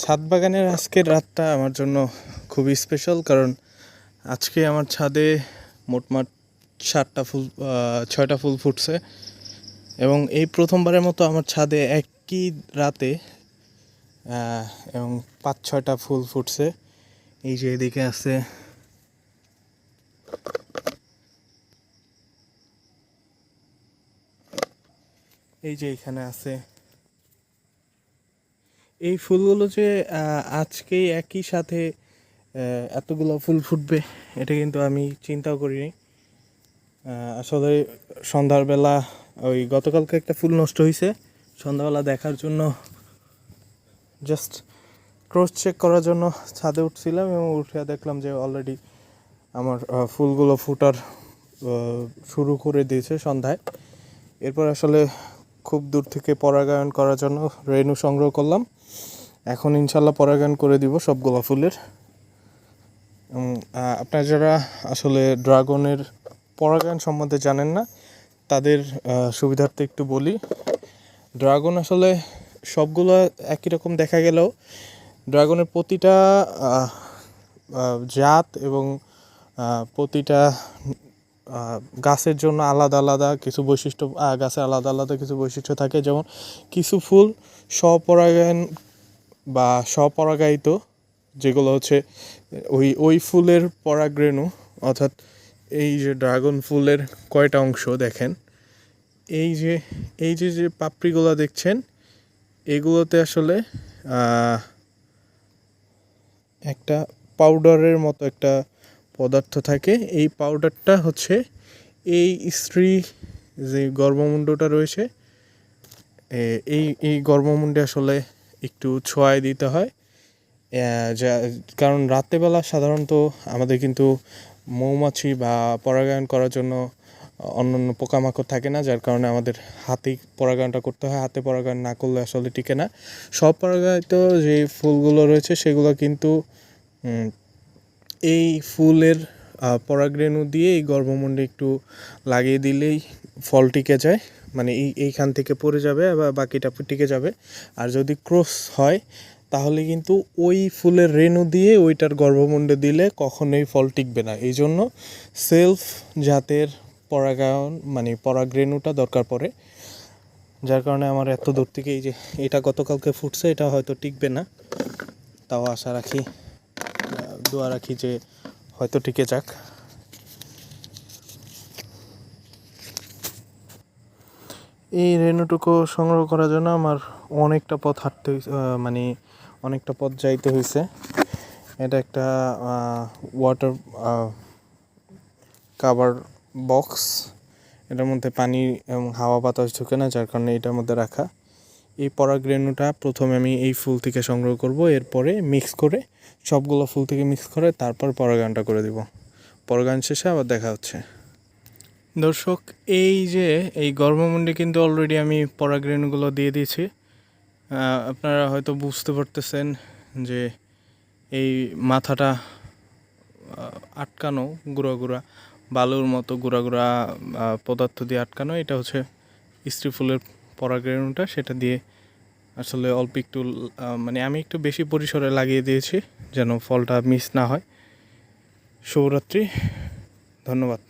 ছাদ বাগানের আজকের রাতটা আমার জন্য খুবই স্পেশাল কারণ আজকে আমার ছাদে মোটমাট সাতটা ফুল ছয়টা ফুল ফুটছে এবং এই প্রথমবারের মতো আমার ছাদে একই রাতে এবং পাঁচ ছয়টা ফুল ফুটছে। এই যে এদিকে আছে এই যে এখানে আছে এই ফুলগুলো যে আহ, আজকেই একই সাথে এতগুলো ফুল ফুটবে এটা কিন্তু আমি চিন্তাও করিনি। আসলে সন্ধ্যার বেলা ওই গতকালকে একটা ফুল নষ্ট হয়েছে সন্ধ্যাবেলা দেখার জন্য জাস্ট ক্রস চেক করার জন্য ছাদে উঠছিলাম এবং উঠে দেখলাম যে অলরেডি আমার ফুলগুলো ফুটার শুরু করে দিয়েছে সন্ধ্যায়। এরপর আসলে খুব দূর থেকে পরাগায়ন করার জন্য রেণু সংগ্রহ করলাম। এখন ইনশাল্লাহ পরাগায়ন করে দিব সব গোলাপ ফুলের। আপনারা যারা আসলে ড্রাগনের পরাগায়ন সম্বন্ধে জানেন না, তাদের সুবিধার্থে একটু বলি। ড্রাগন আসলে সবগুলো একই রকম দেখা গেলেও ড্রাগনের প্রতিটা জাত এবং প্রতিটা গাছের জন্য আলাদা আলাদা কিছু বৈশিষ্ট্য গাছের আলাদা আলাদা কিছু বৈশিষ্ট্য থাকে। যেমন কিছু ফুল স্বপরাগায়ন বা স্বপরাগায়িত, যেগুলো হচ্ছে ওই ওই ফুলের পরাগরেণু, অর্থাৎ এই যে ড্রাগন ফুলের কয়টা অংশ দেখেন, এই যে এই যে যে পাপড়িগুলো দেখছেন, এগুলোতে আসলে একটা পাউডারের মতো একটা পদার্থ থাকে। এই পাউডারটা হচ্ছে এই স্ত্রী যে গর্ভমুণ্ডটা রয়েছে এই এই গর্ভমুণ্ডে আসলে একটু ছোঁয়ায় দিতে হয়। যা, কারণ রাত্রেবেলা সাধারণত আমাদের কিন্তু মৌমাছি বা পরাগায়ন করার জন্য অন্য অন্য পোকামাকড় থাকে না, যার কারণে আমাদের হাতেই পরাগায়নটা করতে হয়। হাতে পরাগায়ন না করলে আসলে টিকে না। সব পরাগায়িত যে ফুলগুলো রয়েছে সেগুলো কিন্তু এই ফুলের পরাগরেণু দিয়ে এই গর্ভমুণ্ডে একটু লাগিয়ে দিলেই ফল টিকে যায়। মানে এই, এইখান থেকে পড়ে যাবে বা বাকিটা টিকে যাবে। আর যদি ক্রস হয়, তাহলে কিন্তু ওই ফুলের রেণু দিয়ে ওইটার গর্ভমুণ্ডে দিলে কখনোই ফল টিকবে না। এই জন্য সেলফ জাতের পরাগায়ন মানে পরাগরেণুটা দরকার পড়ে। যার কারণে আমার এত দূর থেকে এই যে, এটা গতকালকে ফুটছে, এটা হয়তো টিকবে না। তাও আশা রাখি দোয়া রাখি যে হয়তো টিকে যাক। এই রেণুটুকু সংগ্রহ করার জন্য আমার অনেকটা পথ হাঁটতে মানে অনেকটা পথ যাইতে হয়েছে এটা একটা ওয়াটার কাভার বক্স এটার মধ্যে পানি এবং হাওয়া বাতাস ঢুকে না, যার কারণে এটার মধ্যে রাখা। এই পরাগরেণুটা প্রথমে আমি এই ফুল থেকে সংগ্রহ করব, এরপরে মিক্স করে সবগুলো ফুল থেকে মিক্স করে তারপর পরাগায়নটা করে দিব। পরাগায়ন শেষে আবার দেখা হচ্ছে। দর্শক, এই যে এই গর্ভমুণ্ডে কিন্তু অলরেডি আমি পরাগরেণুগুলো দিয়ে দিয়েছি। আপনারা হয়তো বুঝতে পারতেছেন যে এই মাথাটা আটকানো, গুঁড়া গুঁড়া, বালুর মতো গুঁড়া গুঁড়া পদার্থ দিয়ে আটকানো, এটা হচ্ছে স্ত্রী ফুলের পরাগরেণুটা সেটা দিয়ে আসলে অল্প একটু মানে আমি একটু বেশি পরিসরে লাগিয়ে দিয়েছি, যেন ফলটা মিস না হয়। শুভরাত্রি, ধন্যবাদ।